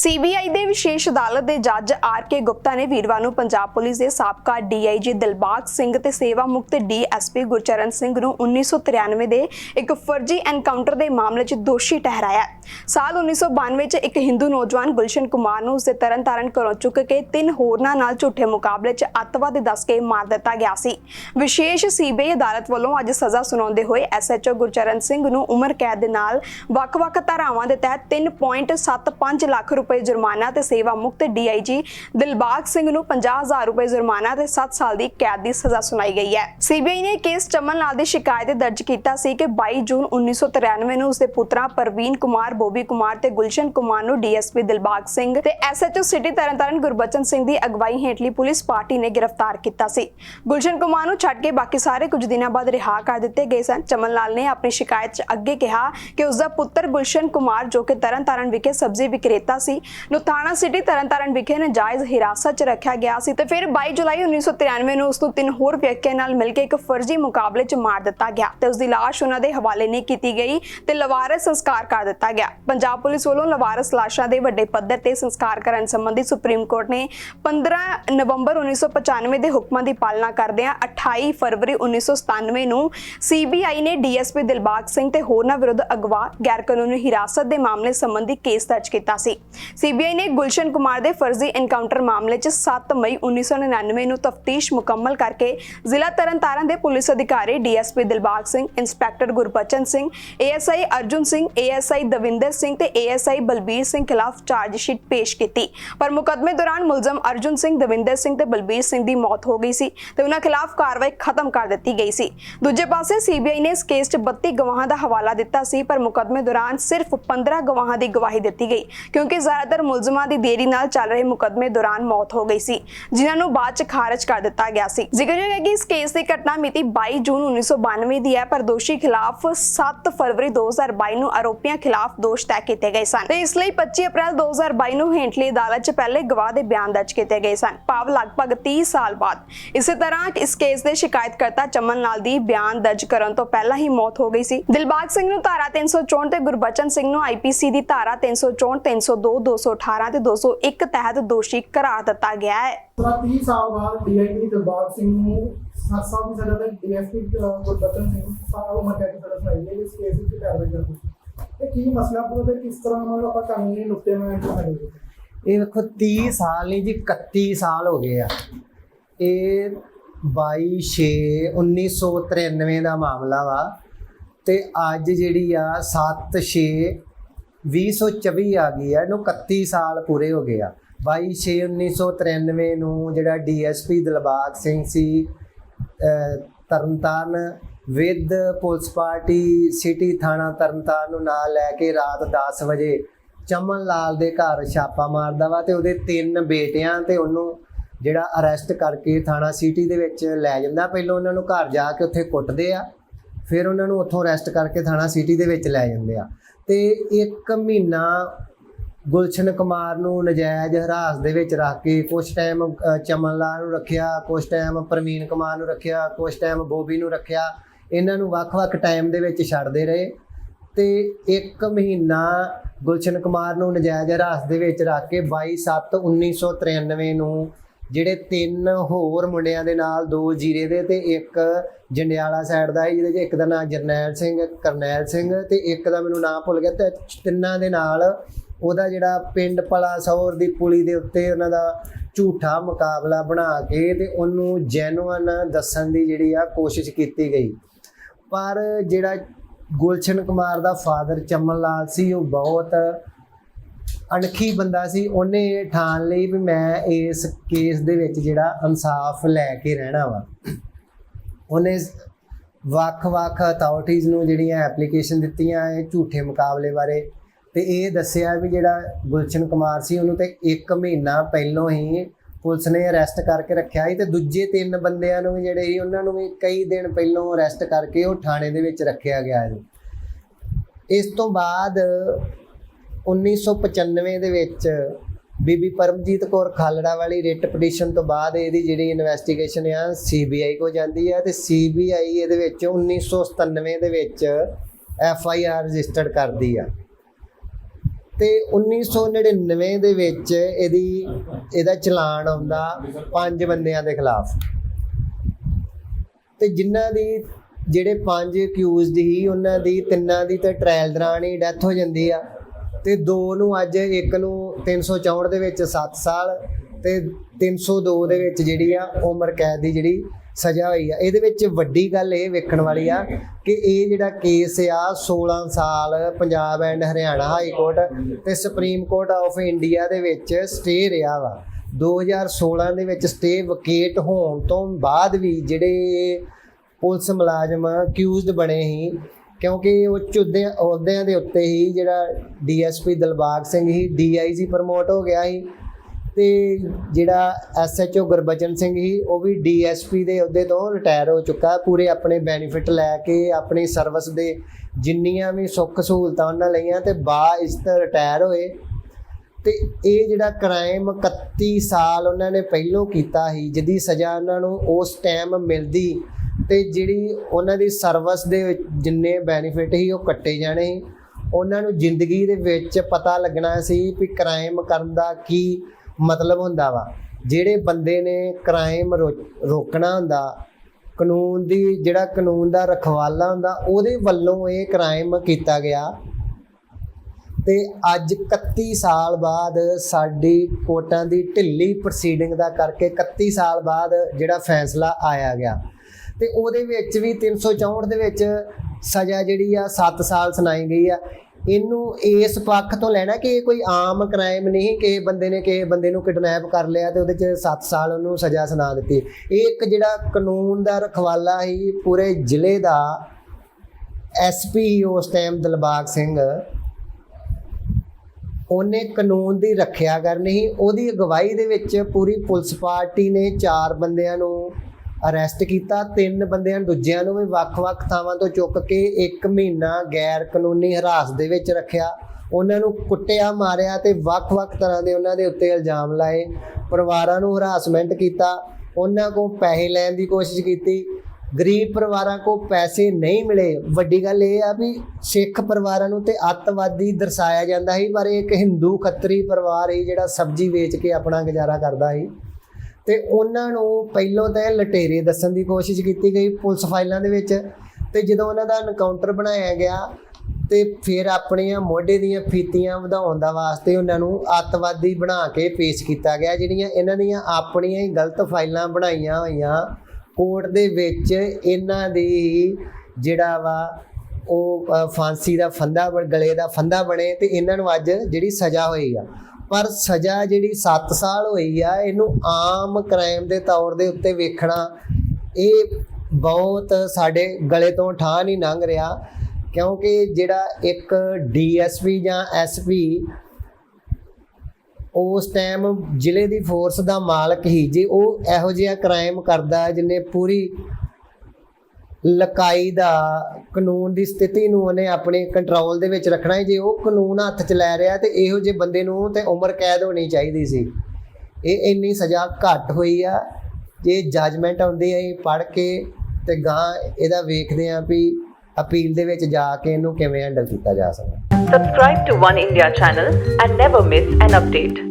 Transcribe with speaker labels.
Speaker 1: CBI ਦੇ ਵਿਸ਼ੇਸ਼ ਅਦਾਲਤ ਦੇ ਜੱਜ ਆਰ ਕੇ ਗੁਪਤਾ ਨੇ ਵੀਰਵਾਰ ਨੂੰ ਪੰਜਾਬ ਪੁਲਿਸ ਦੇ ਸਾਬਕਾ ਡੀਆਈਜੀ ਦਿਲਬਾਗ ਸਿੰਘ ਤੇ ਸੇਵਾ ਮੁਕਤ ਡੀਐਸਪੀ ਗੁਰਚਰਨ ਸਿੰਘ ਨੂੰ 1993 ਦੇ ਇੱਕ ਫਰਜ਼ੀ ਐਨਕਾਊਂਟਰ ਦੇ ਮਾਮਲੇ 'ਚ ਦੋਸ਼ੀ ਠਹਿਰਾਇਆ ਹੈ। ਸਾਲ 1992 ਚ ਇੱਕ ਹਿੰਦੂ ਨੌਜਵਾਨ ਗੁਲਸ਼ਨ ਕੁਮਾਰ ਨੂੰ ਉਸਦੇ ਤਰਨਤਾਰਨ ਘਰੋਂ ਚੁੱਕ ਕੇ ਤਿੰਨ ਹੋਰਨਾਂ ਨਾਲ ਝੂਠੇ ਮੁਕਾਬਲੇ 'ਚ ਅੱਤਵਾਦੀ ਦੱਸ ਕੇ ਮਾਰ ਦਿੱਤਾ ਗਿਆ ਸੀ ਵਿਸ਼ੇਸ਼ ਸੀਬੀਆਈ ਅਦਾਲਤ ਵੱਲੋਂ ਅੱਜ ਸਜ਼ਾ ਸੁਣਾਉਂਦੇ ਹੋਏ ਐਸਐਚਓ ਗੁਰਚਰਨ ਸਿੰਘ ਨੂੰ ਉਮਰ ਕੈਦ ਦੇ ਨਾਲ ਵੱਖ-ਵੱਖ ਧਾਰਾਵਾਂ ਦੇ ਤਹਿਤ 3.75 ਲੱਖ ਰੁਪਏ ਜੁਰਮਾਨਾ ਤੇ ਸੇਵਾ ਮੁਕਤ ਡੀਆਈਜੀ ਦਿਲਬਾਗ ਸਿੰਘ ਨੂੰ 50000 ਰੁਪਏ ਜੁਰਮਾਨਾ ਤੇ 7 ਸਾਲ ਦੀ ਕੈਦ ਦੀ ਸਜ਼ਾ ਸੁਣਾਈ ਗਈ ਹੈ। ਸੀਬੀਆਈ ਨੇ ਕੇਸ ਚਮਨ ਲਾਲ ਦੀ ਸ਼ਿਕਾਇਤ ਦਰਜ ਕੀਤਾ ਸੀ ਕਿ 22 ਜੂਨ 1993 ਨੂੰ ਉਸਦੇ ਪੁੱਤਰਾਂ ਪ੍ਰਵੀਨ ਕੁਮਾਰ, ਬੋਬੀ ਕੁਮਾਰ ਤੇ ਗੁਲਸ਼ਨ ਕੁਮਾਰ ਨੂੰ ਡੀਐਸਪੀ ਦਿਲਬਾਗ ਸਿੰਘ ਤੇ ਐਸਐਚਓ ਸਿਟੀ ਤਰਨਤਾਰਨ ਗੁਰਬਚਨ ਸਿੰਘ ਦੀ ਅਗਵਾਈ ਹੇਠਲੀ ਪੁਲਿਸ ਪਾਰਟੀ ਨੇ ਗ੍ਰਿਫਤਾਰ ਕੀਤਾ ਸੀ। ਗੁਲਸ਼ਨ ਕੁਮਾਰ ਨੂੰ ਛੱਡ ਕੇ ਬਾਕੀ ਸਾਰੇ ਕੁਝ ਦਿਨਾਂ ਬਾਅਦ ਰਿਹਾ ਕਰ ਦਿੱਤੇ ਗਏ ਸਨ। ਚਮਨ ਲਾਲ ਨੇ ਆਪਣੀ ਸ਼ਿਕਾਇਤ 'ਚ ਅੱਗੇ ਕਿਹਾ ਕਿ ਉਸਦਾ ਪੁੱਤਰ ਗੁਲਸ਼ਨ ਕੁਮਾਰ ਜੋ ਕਿ ਤਰਨਤਾਰਨ ਵਿਖੇ ਸਬਜ਼ੀ ਵਿਕਰੇਤਾ ਸੀ ਨੂੰ ਥਾਣਾ ਸਿਟੀ ਤਰਨਤਾਰਨ ਵਿਖੇ ਨਜਾਇਜ਼ ਹਿਰਾਸਤ 'ਚ ਰੱਖਿਆ ਗਿਆ ਸੀ ਤੇ ਫਿਰ 22 ਜੁਲਾਈ 1993 ਨੂੰ ਉਸ ਨੂੰ ਤਿੰਨ ਹੋਰ ਵਿਅਕਤੀਆਂ ਨਾਲ ਮਿਲ ਕੇ ਇੱਕ ਫਰਜ਼ੀ ਮੁਕਾਬਲੇ 'ਚ ਮਾਰ ਦਿੱਤਾ ਗਿਆ ਤੇ ਉਸ ਦੀ ਲਾਸ਼ ਉਹਨਾਂ ਦੇ ਹਵਾਲੇ ਨਹੀਂ ਕੀਤੀ ਗਈ ਤੇ ਲਵਾਰਸ ਸੰਸਕਾਰ ਕਰ ਦਿੱਤਾ ਗਿਆ। ਪੰਜਾਬ ਪੁਲਿਸ ਵੱਲੋਂ ਲਵਾਰਸ ਲਾਸ਼ਾਂ ਦੇ ਵੱਡੇ ਪੱਧਰ ਤੇ ਸੰਸਕਾਰ ਕਰਨ ਸੰਬੰਧੀ ਸੁਪਰੀਮ ਕੋਰਟ ਨੇ 15 ਨਵੰਬਰ 1995 ਦੇ ਹੁਕਮਾਂ ਦੀ ਪਾਲਣਾ ਕਰਦਿਆਂ 28 ਫਰਵਰੀ 1997 ਨੂੰ ਸੀਬੀਆਈ ਨੇ ਡੀਐਸਪੀ ਦਿਲਬਾਗ ਸਿੰਘ ਤੇ ਹੋਰਨਾਂ ਵਿਰੁੱਧ ਅਗਵਾ ਗੈਰ ਕਾਨੂੰਨੀ ਹਿਰਾਸਤ ਦੇ ਮਾਮਲੇ ਸੰਬੰਧੀ ਕੇਸ ਦਰਜ ਕੀਤਾ ਸੀ। ਸੀਬੀਆਈ ਨੇ ਗੁਲਸ਼ਨ ਕੁਮਾਰ ਦੇ ਫਰਜ਼ੀ ਐਨਕਾਊਂਟਰ ਮਾਮਲੇ 'ਚ 7 ਮਈ 1999 ਨੂੰ ਤਫਤੀਸ਼ ਮੁਕੰਮਲ ਕਰਕੇ ਜ਼ਿਲ੍ਹਾ ਤਰਨਤਾਰਨ ਦੇ ਪੁਲਿਸ ਅਧਿਕਾਰੀ DSP Dilbagh Singh, inspector Gurbachan Singh, ASI Arjun Singh, ASI Davinder Singh ਤੇ ਏਐਸਆਈ ਬਲਬੀਰ ਸਿੰਘ ਖਿਲਾਫ ਚਾਰਜ ਸ਼ੀਟ ਪੇਸ਼ ਕੀਤੀ। ਪਰ ਮੁਕਦਮੇ ਦੌਰਾਨ ਮੁਲਜ਼ਮ ਅਰਜੁਨ ਸਿੰਘ, ਦਵਿੰਦਰ ਸਿੰਘ ਤੇ ਬਲਬੀਰ ਸਿੰਘ ਦੀ ਮੌਤ ਹੋ ਗਈ ਸੀ ਤੇ ਉਹਨਾਂ ਖਿਲਾਫ ਕਾਰਵਾਈ ਖਤਮ ਕਰ ਦਿੱਤੀ ਗਈ ਸੀ। ਦੂਜੇ ਪਾਸੇ ਸੀਬੀਆਈ ਨੇ ਇਸ ਕੇਸ 'ਚ 32 ਗਵਾਹਾਂ ਦਾ ਹਵਾਲਾ ਦਿੱਤਾ ਸੀ, ਪਰ ਮੁਕਦਮੇ ਦੌਰਾਨ ਸਿਰਫ 15 ਗਵਾਹਾਂ ਦੀ ਗਵਾਹੀ ਦਿੱਤੀ ਗਈ, ਕਿਉਂਕਿ ਜ਼ਿਆਦਾਤਰ ਮੁਲਜ਼ਮਾਂ ਦੀ ਦੇਰੀ ਨਾਲ ਚੱਲ ਰਹੇ ਮੁਕਦਮੇ ਦੌਰਾਨ ਮੌਤ ਹੋ ਗਈ ਸੀ, ਜਿਨ੍ਹਾਂ ਨੂੰ ਬਾਅਦ 'ਚ ਖਾਰਜ ਕਰ ਦਿੱਤਾ ਗਿਆ ਸੀ। ਜ਼ਿਕਰਯੋਗ ਹੈ ਕਿ ਇਸ ਕੇਸ ਦੀ ਘਟਨਾ ਮਿਤੀ 22 ਜੂਨ 1992 ਦੀ ਹੈ, ਪਰ ਦੋਸ਼ੀ ਖਿਲਾਫ 7 ਫਰਵਰੀ 2022 ਨੂੰ ਆਰੋਪੀਆਂ ਖਿਲਾਫ ਦੋਸ਼ ਤੈਅ ਕੀਤੇ ਗਏ ਸਨ। ਤੇ ਇਸ ਲਈ 25 ਅਪ੍ਰੈਲ 2022 ਨੂੰ ਹੇਠਲੀ ਅਦਾਲਤ 'ਚ ਪਹਿਲੇ ਗਵਾਹ ਦੇ ਬਿਆਨ ਦਰਜ ਕੀਤੇ ਗਏ ਸਨ। ਭਾਵ ਲਗਭਗ 30 ਸਾਲ ਬਾਅਦ। ਇਸੇ ਤਰ੍ਹਾਂ ਇਸ ਕੇਸ ਦੇ ਸ਼ਿਕਾਇਤਕਰਤਾ ਚਮਨ ਲਾਲ ਦੀ ਬਿਆਨ ਦਰਜ ਕਰਨ ਤੋਂ ਪਹਿਲਾਂ ਹੀ ਮੌਤ ਹੋ ਗਈ ਸੀ। ਦਿਲਬਾਗ ਸਿੰਘ ਨੂੰ ਧਾਰਾ 364 ਤੇ ਗੁਰਬਚਨ ਸਿੰਘ ਨੂੰ ਆਈਪੀਸੀ ਦੀ ਧਾਰਾ 364 302 218 ਤੇ 201 ਤਹਿਤ ਦੋਸ਼ੀ ਕਰਾਰ ਦਿੱਤਾ ਗਿਆ ਹੈ।
Speaker 2: ਪੂਰਾ 30 ਸਾਲ ਬਾਅਦ ਡੀਆਈਪੀ ਦਿਲਬਾਗ ਸਿੰਘ ਨੂੰ 7 ਸਾਲ ਦੀ ਸਜ਼ਾ ਤੇ ਡੀਐਸਪੀ ਗੁਰਬਚਨ ਸਿੰਘ ਸਾਰਾ ਉਮਰ ਕੈਦ ਦੀ ਸਜ਼ਾ ਸੁਣਾਈ ਹੈ ਇਸ ਕੇਸ ਵਿੱਚ ਕਾਰਵਾਈ ਕਰਦੇ ਇਹ ਕੀ ਮਸਲਾ ਪੂਰਾ ਤੇ ਕਿਸ ਤਰ੍ਹਾਂ ਨਾਲ ਆਪਾਂ ਕਾਨੂੰਨੀ ਨੁਕਤੇ ਨੂੰ ਹੱਲ
Speaker 3: ਇਹ ਵੇਖੋ 30 ਸਾਲ ਨਹੀਂ ਜੀ 31 ਸਾਲ ਹੋ ਗਏ ਆ। ਇਹ 22 6 1993 ਦਾ ਮਾਮਲਾ ਵਾ। ਤੇ ਅੱਜ ਜਿਹੜੀ ਆ 7 6 2024 ਆ ਗਈ ਆ, ਇਹਨੂੰ 31 ਸਾਲ ਪੂਰੇ ਹੋ ਗਏ ਆ। 22 6 1993 ਨੂੰ ਜਿਹੜਾ DSP Dilbagh Singh C Tarn Taran with police party city ਥਾਣਾ ਤਰਨਤਾਰਨ ਨੂੰ ਨਾਲ ਲੈ ਕੇ ਰਾਤ 10 ਵਜੇ ਚਮਨ ਲਾਲ ਦੇ ਘਰ ਛਾਪਾ ਮਾਰਦਾ ਵਾ ਤੇ ਉਹਦੇ ਤਿੰਨ ਬੇਟਿਆਂ ਤੇ ਉਹਨੂੰ ਜਿਹੜਾ ਅਰੈਸਟ ਕਰਕੇ ਥਾਣਾ ਸਿਟੀ ਦੇ ਵਿੱਚ ਲੈ ਜਾਂਦਾ। ਪਹਿਲਾਂ ਉਹਨਾਂ ਨੂੰ ਘਰ ਜਾ ਕੇ ਉੱਥੇ ਕੁੱਟਦੇ ਆ, ਫਿਰ ਉਹਨਾਂ ਨੂੰ ਉੱਥੋਂ ਅਰੈਸਟ ਕਰਕੇ ਥਾਣਾ ਸਿਟੀ ਦੇ ਵਿੱਚ ਲੈ ਜਾਂਦੇ ਆ। ਤੇ ਇੱਕ ਮਹੀਨਾ ਗੁਲਸ਼ਨ ਕੁਮਾਰ ਨੂੰ ਨਜਾਇਜ਼ ਹਰਾਸ ਦੇ ਵਿੱਚ ਰੱਖ ਕੇ ਕੁਝ ਟਾਈਮ ਚਮਨ ਲਾਲ ਨੂੰ ਰੱਖਿਆ ਕੁਝ ਟਾਈਮ ਪ੍ਰਵੀਨ ਕੁਮਾਰ ਨੂੰ ਰੱਖਿਆ ਕੁਝ ਟਾਈਮ ਬੋਬੀ ਨੂੰ ਰੱਖਿਆ, ਇਹਨਾਂ ਨੂੰ ਵੱਖ-ਵੱਖ ਟਾਈਮ ਦੇ ਵਿੱਚ ਛੱਡਦੇ ਰਹੇ ਤੇ ਇੱਕ ਮਹੀਨਾ ਗੁਲਸ਼ਨ ਕੁਮਾਰ ਨੂੰ ਨਜਾਇਜ਼ ਹਰਾਸ ਦੇ ਵਿੱਚ ਰੱਖ ਕੇ 22/7/1993 ਨੂੰ ਜਿਹੜੇ ਤਿੰਨ ਹੋਰ ਮੁੰਡਿਆਂ ਦੇ ਨਾਲ ਦੋ ਜੀਰੇ ਦੇ ਤੇ ਇੱਕ ਜੰਡਿਆਲਾ ਸਾਈਡ ਦਾ ਸੀ, ਜਿਹਦੇ 'ਚ ਇੱਕ ਦਾ ਨਾਮ ਜਰਨੈਲ ਸਿੰਘ ਕਰਨੈਲ ਸਿੰਘ ਤੇ ਇੱਕ ਦਾ ਮੈਨੂੰ ਨਾਮ ਭੁੱਲ ਗਿਆ ਤੇ ਤਿੰਨਾਂ ਦੇ ਨਾਲ ਉਹਦਾ ਜਿਹੜਾ ਪਿੰਡ ਪਲਾਸੌਰ ਦੀ ਪੁਲੀ ਦੇ ਉੱਤੇ ਉਹਨਾਂ ਦਾ ਝੂਠਾ ਮੁਕਾਬਲਾ ਬਣਾ ਕੇ ਤੇ ਉਹਨੂੰ ਜੈਨੂਅਨ ਦੱਸਣ ਦੀ ਜਿਹੜੀ ਆ ਕੋਸ਼ਿਸ਼ ਕੀਤੀ ਗਈ। ਪਰ ਜਿਹੜਾ ਗੁਲਸ਼ਨ ਕੁਮਾਰ ਦਾ ਫਾਦਰ ਚਮਨ ਲਾਲ ਸੀ ਉਹ ਬਹੁਤ ਅਣਖੀ ਬੰਦਾ ਸੀ, ਉਹਨੇ ਠਾਣ ਲਈ ਵੀ ਮੈਂ ਇਸ ਕੇਸ ਦੇ ਵਿੱਚ ਜਿਹੜਾ ਇਨਸਾਫ ਲੈ ਕੇ ਰਹਿਣਾ ਵਾ। ਉਹਨੇ ਵੱਖ-ਵੱਖ ਅਥਾਰਟੀਆਂ ਨੂੰ ਜਿਹੜੀਆਂ ਐਪਲੀਕੇਸ਼ਨ ਦਿੱਤੀਆਂ ਇਹ ਝੂਠੇ ਮੁਕਾਬਲੇ ਬਾਰੇ ਤੇ ਇਹ ਦੱਸਿਆ ਵੀ ਜਿਹੜਾ ਗੁਲਸ਼ਨ ਕੁਮਾਰ ਸੀ, ਉਹਨੂੰ ਤੇ 1 ਮਹੀਨਾ ਪਹਿਲਾਂ ਹੀ ਪੁਲਿਸ ਨੇ ਅਰੈਸਟ ਕਰਕੇ ਰੱਖਿਆ ਸੀ ਤੇ ਦੂਜੇ ਤਿੰਨ ਬੰਦਿਆਂ ਨੂੰ ਵੀ ਜਿਹੜੇ ਸੀ, ਉਹਨਾਂ ਨੂੰ ਵੀ ਕਈ ਦਿਨ ਪਹਿਲਾਂ ਅਰੈਸਟ ਕਰਕੇ ਉਹ ਥਾਣੇ ਦੇ ਵਿੱਚ ਰੱਖਿਆ ਗਿਆ ਸੀ। ਇਸ ਤੋਂ ਬਾਅਦ 1995 ਦੇ ਵਿੱਚ ਬੀਬੀ ਪਰਮਜੀਤ ਕੌਰ ਖਾਲੜਾ ਵਾਲੀ ਰਿਟ ਪਟੀਸ਼ਨ ਤੋਂ ਬਾਅਦ ਇਹਦੀ ਜਿਹੜੀ ਇਨਵੈਸਟੀਗੇਸ਼ਨ ਆ ਸੀਬੀਆਈ ਕੋ ਜਾਂਦੀ ਹੈ ਤੇ ਸੀਬੀਆਈ ਇਹਦੇ ਵਿੱਚ 1997 ਦੇ ਵਿੱਚ ਐਫ ਆਈ ਆਰ ਰਜਿਸਟਰਡ ਕਰਦੀ ਆ। ਤੇ 1999 ਦੇ ਵਿੱਚ ਇਹਦੀ, ਇਹਦਾ ਚਲਾਨ ਆਉਂਦਾ ਪੰਜ ਬੰਦਿਆਂ ਦੇ ਖਿਲਾਫ। ਤੇ ਜਿਨ੍ਹਾਂ ਦੀ, ਜਿਹੜੇ ਪੰਜ ਅਕਿਊਜ਼ਡ ਸੀ, ਉਹਨਾਂ ਦੀ ਤਿੰਨਾਂ ਦੀ ਤਾਂ ਟ੍ਰਾਇਲ ਦੌਰਾਨ ਹੀ ਡੈਥ ਹੋ ਜਾਂਦੀ ਆ। ਤੇ ਦੋ ਨੂੰ ਅੱਜ, ਇੱਕ ਨੂੰ 364 ਦੇ ਵਿੱਚ 7 ਸਾਲ ਤੇ 302 ਦੇ ਵਿੱਚ ਜਿਹੜੀ ਆ ਉਮਰ ਕੈਦ ਦੀ ਜਿਹੜੀ ਸਜ਼ਾ ਹੋਈ ਆ। ਇਹਦੇ ਵਿੱਚ ਵੱਡੀ ਗੱਲ ਇਹ ਵੇਖਣ ਵਾਲੀ ਆ ਕਿ ਇਹ ਜਿਹੜਾ ਕੇਸ ਆ 16 ਸਾਲ Punjab and Haryana high court ਤੇ ਸੁਪਰੀਮ ਕੋਰਟ ਆਫ ਇੰਡੀਆ ਦੇ ਵਿੱਚ ਸਟੇ ਰਿਹਾ ਵਾ। 2016 ਦੇ ਵਿੱਚ ਸਟੇ ਵਕੇਟ ਹੋਣ ਤੋਂ ਬਾਅਦ ਵੀ ਜਿਹੜੇ ਪੁਲਿਸ ਮੁਲਾਜ਼ਮ ਅਕਿਊਜ਼ਡ ਬਣੇ ਸੀ ਕਿਉਂਕਿ ਉਹ ਚੁੱਦੇ ਅਹੁਦਿਆਂ ਦੇ ਉੱਤੇ ਹੀ ਜਿਹੜਾ ਡੀਐਸਪੀ ਦਿਲਬਾਗ ਸਿੰਘ ਹੀ ਡੀਆਈਜੀ ਪ੍ਰਮੋਟ ਹੋ ਗਿਆ ਸੀ ਤੇ ਜਿਹੜਾ ਐਸਐਚਓ ਗੁਰਬਚਨ ਸਿੰਘ ਹੀ ਉਹ ਵੀ ਡੀਐਸਪੀ ਦੇ ਅਹੁਦੇ ਤੋਂ ਰਿਟਾਇਰ ਹੋ ਚੁੱਕਾ ਪੂਰੇ ਆਪਣੇ ਬੈਨੀਫਿਟ ਲੈ ਕੇ, ਆਪਣੀ ਸਰਵਿਸ ਦੇ ਜਿੰਨੀਆਂ ਵੀ ਸੁੱਖ ਸਹੂਲਤਾਂ ਉਹਨਾਂ ਲਈਆਂ ਤੇ ਬਾ ਇਸਤ ਰਿਟਾਇਰ ਹੋਏ। ਤੇ ਇਹ ਜਿਹੜਾ ਕ੍ਰਾਈਮ 31 ਸਾਲ ਉਹਨਾਂ ਨੇ ਪਹਿਲੋਂ ਕੀਤਾ ਸੀ, ਜਿਹਦੀ ਸਜ਼ਾ ਉਹਨਾਂ ਨੂੰ ਉਸ ਟਾਈਮ ਮਿਲਦੀ ਤੇ ਜਿਹੜੀ ਉਹਨਾਂ ਦੀ ਸਰਵਿਸ ਦੇ ਜਿੰਨੇ ਬੈਨੀਫਿਟ ਸੀ, ਉਹ ਕੱਟੇ ਜਾਣੇ ਸੀ। ਉਹਨਾਂ ਨੂੰ ਜ਼ਿੰਦਗੀ ਦੇ ਵਿੱਚ ਪਤਾ ਲੱਗਣਾ ਸੀ ਵੀ ਕ੍ਰਾਈਮ ਕਰਨ ਦਾ ਕੀ ਮਤਲਬ ਹੁੰਦਾ ਵਾ। ਜਿਹੜੇ ਬੰਦੇ ਨੇ ਕ੍ਰਾਈਮ ਰੋਕਣਾ ਹੁੰਦਾ, ਕਾਨੂੰਨ ਦੀ, ਜਿਹੜਾ ਕਾਨੂੰਨ ਦਾ ਰਖਵਾਲਾ ਹੁੰਦਾ, ਉਹਦੇ ਵੱਲੋਂ ਇਹ ਕ੍ਰਾਈਮ ਕੀਤਾ ਗਿਆ। ਤੇ ਅੱਜ 31 ਸਾਲ ਬਾਅਦ ਸਾਡੀ ਕੋਟਾਂ ਦੀ ਢਿੱਲੀ ਪ੍ਰੋਸੀਡਿੰਗ ਦਾ ਕਰਕੇ 31 ਸਾਲ ਬਾਅਦ ਜਿਹੜਾ ਫੈਸਲਾ ਆਇਆ ਗਿਆ। ਤੇ ਉਹਦੇ ਵਿੱਚ ਵੀ 364 ਦੇ ਵਿੱਚ ਸਜ਼ਾ ਜਿਹੜੀ ਆ 7 ਸਾਲ ਸੁਣਾਈ ਗਈ ਆ। ਇਹਨੂੰ ਇਸ ਪੱਖ ਤੋਂ ਲੈਣਾ ਕਿ ਇਹ ਕੋਈ ਆਮ ਕ੍ਰਾਈਮ ਨਹੀਂ ਕਿ ਬੰਦੇ ਨੇ ਕਿਸੇ ਬੰਦੇ ਨੂੰ ਕਿਡਨੈਪ ਕਰ ਲਿਆ ਤੇ ਉਹਦੇ 'ਚ 7 ਸਾਲ ਉਹਨੂੰ ਸਜ਼ਾ ਸੁਣਾ ਦਿੱਤੀ। ਇਹ ਇੱਕ ਜਿਹੜਾ ਕਾਨੂੰਨ ਦਾ ਰਖਵਾਲਾ ਹੀ ਪੂਰੇ ਜ਼ਿਲ੍ਹੇ ਦਾ ਐਸਪੀ ਉਸ ਟਾਈਮ ਦਿਲਬਾਗ ਸਿੰਘ। ਉਹਨੇ ਕਾਨੂੰਨ ਦੀ ਰੱਖਿਆ ਕਰਨੀ ਸੀ। ਉਹਦੀ ਅਗਵਾਈ ਦੇ ਵਿੱਚ ਪੂਰੀ ਪੁਲਿਸ ਪਾਰਟੀ ਨੇ ਚਾਰ ਬੰਦਿਆਂ ਨੂੰ ਅਰੈਸਟ ਕੀਤਾ। ਤਿੰਨ ਬੰਦਿਆਂ ਨੂੰ ਦੂਜਿਆਂ ਨੂੰ ਵੀ ਵੱਖ-ਵੱਖ ਥਾਵਾਂ ਤੋਂ ਚੁੱਕ ਕੇ 1 ਮਹੀਨਾ ਗੈਰ ਕਾਨੂੰਨੀ ਹਿਰਾਸਤ ਦੇ ਵਿੱਚ ਰੱਖਿਆ। ਉਹਨਾਂ ਨੂੰ ਕੁੱਟਿਆ, ਮਾਰਿਆ ਤੇ ਵੱਖ-ਵੱਖ ਤਰ੍ਹਾਂ ਦੇ ਉਹਨਾਂ ਦੇ ਉੱਤੇ ਇਲਜ਼ਾਮ ਲਾਏ। ਪਰਿਵਾਰਾਂ ਨੂੰ ਹਰਾਸਮੈਂਟ ਕੀਤਾ। ਉਹਨਾਂ ਕੋਲ ਪੈਸੇ ਲੈਣ ਦੀ ਕੋਸ਼ਿਸ਼ ਕੀਤੀ। ਗਰੀਬ ਪਰਿਵਾਰਾਂ ਕੋ ਪੈਸੇ ਨਹੀਂ ਮਿਲੇ। ਵੱਡੀ ਗੱਲ ਇਹ ਆ ਵੀ ਸਿੱਖ ਪਰਿਵਾਰਾਂ ਨੂੰ ਤੇ ਅੱਤਵਾਦੀ ਦਰਸਾਇਆ ਜਾਂਦਾ ਸੀ, ਪਰ ਇਹ ਇੱਕ ਹਿੰਦੂ ਖੱਤਰੀ ਪਰਿਵਾਰ ਹੀ ਜਿਹੜਾ ਸਬਜ਼ੀ ਵੇਚ ਕੇ ਆਪਣਾ ਗੁਜ਼ਾਰਾ ਕਰਦਾ ਸੀ। ਤੇ ਉਹਨਾਂ ਨੂੰ ਪਹਿਲੋਂ ਤਾਂ ਇਹ ਲਟੇਰੇ ਦੱਸਣ ਦੀ ਕੋਸ਼ਿਸ਼ ਕੀਤੀ ਗਈ ਪੁਲਿਸ ਫਾਈਲਾਂ ਦੇ ਵਿੱਚ ਤੇ ਜਦੋਂ ਉਹਨਾਂ ਦਾ ਐਨਕਾਊਂਟਰ ਬਣਾਇਆ ਗਿਆ ਤੇ ਫਿਰ ਆਪਣੀਆਂ ਮੋਢੇ ਦੀਆਂ ਫੀਤੀਆਂ ਵਧਾਉਣ ਦਾ ਵਾਸਤੇ ਉਹਨਾਂ ਨੂੰ ਅੱਤਵਾਦੀ ਬਣਾ ਕੇ ਪੇਸ਼ ਕੀਤਾ ਗਿਆ, ਜਿਹੜੀਆਂ ਇਹਨਾਂ ਦੀਆਂ ਆਪਣੀਆਂ ਹੀ ਗਲਤ ਫਾਈਲਾਂ ਬਣਾਈਆਂ ਹੋਈਆਂ। ਕੋਰਟ ਦੇ ਵਿੱਚ ਇਹਨਾਂ ਦੀ ਜਿਹੜਾ ਵਾ, ਉਹ ਫਾਂਸੀ ਦਾ ਫੰਦਾ ਬਣ- ਗਲੇ ਦਾ ਫੰਦਾ ਬਣੇ ਤੇ ਇਹਨਾਂ ਨੂੰ ਅੱਜ ਜਿਹੜੀ ਸਜ਼ਾ ਹੋਈ ਆ ਪਰ ਸਜ਼ਾ ਜਿਹੜੀ 7 ਸਾਲ ਹੋਈ ਆ ਇਹਨੂੰ ਆਮ ਕ੍ਰਾਈਮ ਦੇ ਤੌਰ ਦੇ ਉੱਤੇ ਵੇਖਣਾ ਇਹ ਬਹੁਤ ਸਾਡੇ ਗਲੇ ਤੋਂ ਠਾਹ ਨਹੀਂ ਲੰਘ ਰਿਹਾ। ਕਿਉਂਕਿ ਜਿਹੜਾ ਇੱਕ ਡੀਐਸਪੀ ਜਾਂ ਐਸਪੀ ਉਸ ਟਾਈਮ ਜ਼ਿਲ੍ਹੇ ਦੀ ਫੋਰਸ ਦਾ ਮਾਲਕ ਹੀ ਜੇ ਉਹ ਇਹੋ ਜਿਹਾ ਕ੍ਰਾਈਮ ਕਰਦਾ ਹੈ, ਜਿਹਨੇ ਪੂਰੀ ਲਕਾਈ ਦਾ ਕਾਨੂੰਨ ਦੀ ਸਥਿਤੀ ਨੂੰ ਉਹਨੇ ਆਪਣੇ ਕੰਟਰੋਲ ਦੇ ਵਿੱਚ ਰੱਖਣਾ ਹੈ। ਜੇ ਉਹ ਕਾਨੂੰਨ ਹੱਥ 'ਚ ਲੈ ਰਿਹਾ ਤੇ ਇਹੋ ਜਿਹੇ ਬੰਦੇ ਨੂੰ ਤੇ ਉਮਰ ਕੈਦ ਹੋਣੀ ਚਾਹੀਦੀ ਸੀ। ਇਹ ਇੰਨੀ ਸਜ਼ਾ ਘੱਟ ਹੋਈ ਆ। ਜੇ ਜੱਜਮੈਂਟ ਆਉਂਦੀ ਹੈ ਪੜ੍ਹ ਕੇ ਤੇ ਗਾਂ ਇਹਦਾ ਵੇਖਦੇ ਆ ਵੀ ਅਪੀਲ ਦੇ ਵਿੱਚ ਜਾ ਕੇ ਇਹਨੂੰ ਕਿਵੇਂ ਹੈਂਡਲ ਕੀਤਾ ਜਾ ਸਕਦਾ।
Speaker 4: Subscribe to One India channel and never miss an update.